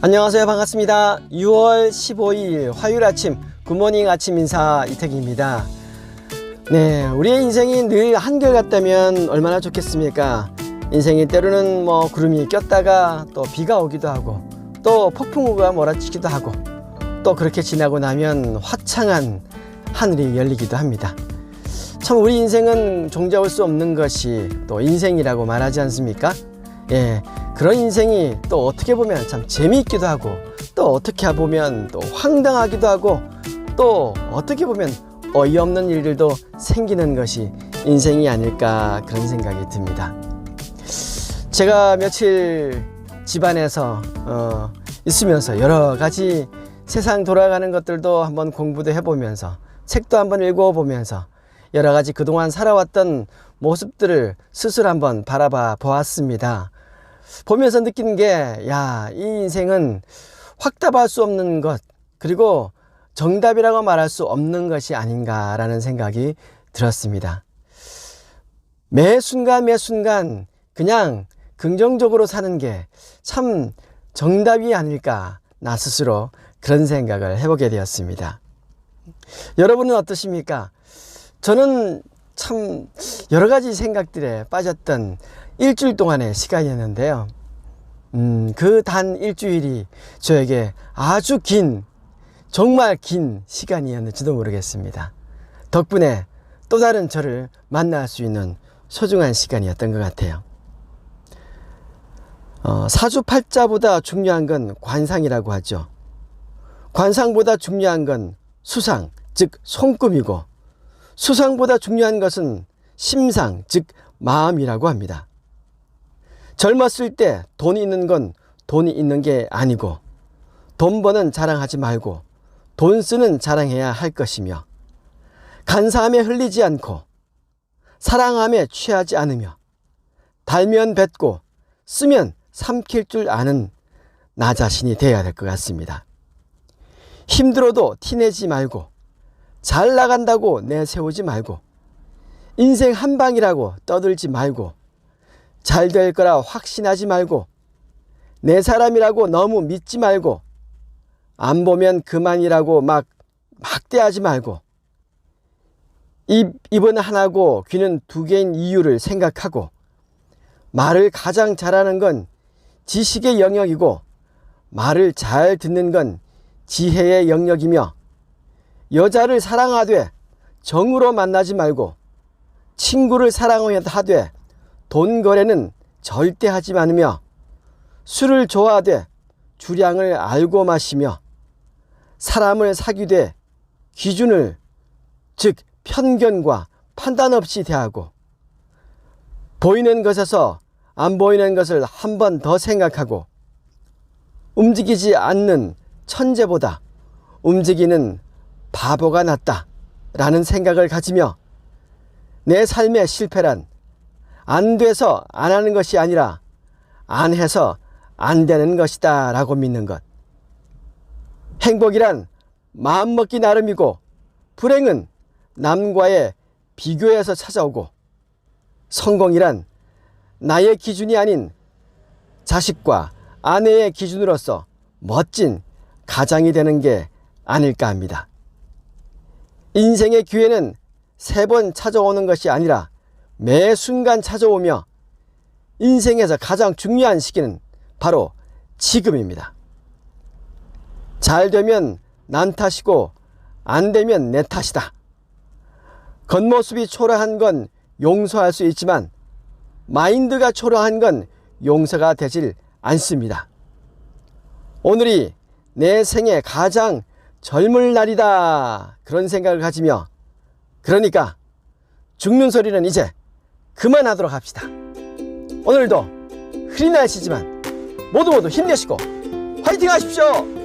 안녕하세요. 반갑습니다. 6월 15일 화요일 아침 굿모닝 아침 인사 이택입니다. 네, 우리의 인생이 늘 한결같다면 얼마나 좋겠습니까? 인생이 때로는 뭐 구름이 꼈다가 또 비가 오기도 하고 또 폭풍우가 몰아치기도 하고 또 그렇게 지나고 나면 화창한 하늘이 열리기도 합니다. 참 우리 인생은 종잡을 수 없는 것이 또 인생이라고 말하지 않습니까? 예, 그런 인생이 또 어떻게 보면 참 재미있기도 하고 또 어떻게 보면 또 황당하기도 하고 또 어떻게 보면 어이없는 일들도 생기는 것이 인생이 아닐까 그런 생각이 듭니다. 제가 며칠 집안에서 어, 있으면서 여러 가지 세상 돌아가는 것들도 한번 공부도 해보면서 책도 한번 읽어보면서 여러 가지 그동안 살아왔던 모습들을 스스로 한번 바라봐 보았습니다. 보면서 느끼는 게, 야, 이 인생은 확답할 수 없는 것, 그리고 정답이라고 말할 수 없는 것이 아닌가라는 생각이 들었습니다. 매 순간 매 순간 그냥 긍정적으로 사는 게 참 정답이 아닐까 나 스스로 그런 생각을 해보게 되었습니다. 여러분은 어떠십니까? 저는 참 여러 가지 생각들에 빠졌던 일주일 동안의 시간이었는데요. 음, 그 단 일주일이 저에게 아주 긴, 정말 긴 시간이었는지도 모르겠습니다. 덕분에 또 다른 저를 만날 수 있는 소중한 시간이었던 것 같아요. 어, 사주팔자보다 중요한 건 관상이라고 하죠. 관상보다 중요한 건 수상, 즉 손금이고 수상보다 중요한 것은 심상, 즉 마음이라고 합니다. 젊었을 때 돈이 있는 건 돈이 있는 게 아니고 돈 버는 자랑하지 말고 돈 쓰는 자랑해야 할 것이며 간사함에 흘리지 않고 사랑함에 취하지 않으며 달면 뱉고 쓰면 삼킬 줄 아는 나 자신이 되어야 될 것 같습니다. 힘들어도 티내지 말고 잘 나간다고 내세우지 말고 인생 한 방이라고 떠들지 말고 잘 될 거라 확신하지 말고 내 사람이라고 너무 믿지 말고 안 보면 그만이라고 막 막대하지 말고 입, 입은 하나고 귀는 두 개인 이유를 생각하고 말을 가장 잘하는 건 지식의 영역이고 말을 잘 듣는 건 지혜의 영역이며 여자를 사랑하되 정으로 만나지 말고 친구를 사랑하되 돈 거래는 절대 하지 않으며 술을 좋아하되 주량을 알고 마시며 사람을 사귀되 기준을 즉 편견과 판단 없이 대하고 보이는 것에서 안 보이는 것을 한 번 더 생각하고 움직이지 않는 천재보다 움직이는 바보가 낫다 라는 생각을 가지며 내 삶의 실패란 안 돼서 안 하는 것이 아니라 안 해서 안 되는 것이다 라고 믿는 것. 행복이란 마음먹기 나름이고 불행은 남과의 비교에서 찾아오고 성공이란 나의 기준이 아닌 자식과 아내의 기준으로서 멋진 가장이 되는 게 아닐까 합니다. 인생의 기회는 세 번 찾아오는 것이 아니라 매 순간 찾아오며 인생에서 가장 중요한 시기는 바로 지금입니다. 잘 되면 난 탓이고 안 되면 내 탓이다. 겉모습이 초라한 건 용서할 수 있지만 마인드가 초라한 건 용서가 되질 않습니다. 오늘이 내 생애 가장 젊을 날이다. 그런 생각을 가지며 그러니까 죽는 소리는 이제 그만하도록 합시다. 오늘도 흐린 날씨지만 모두 모두 힘내시고 화이팅 하십시오.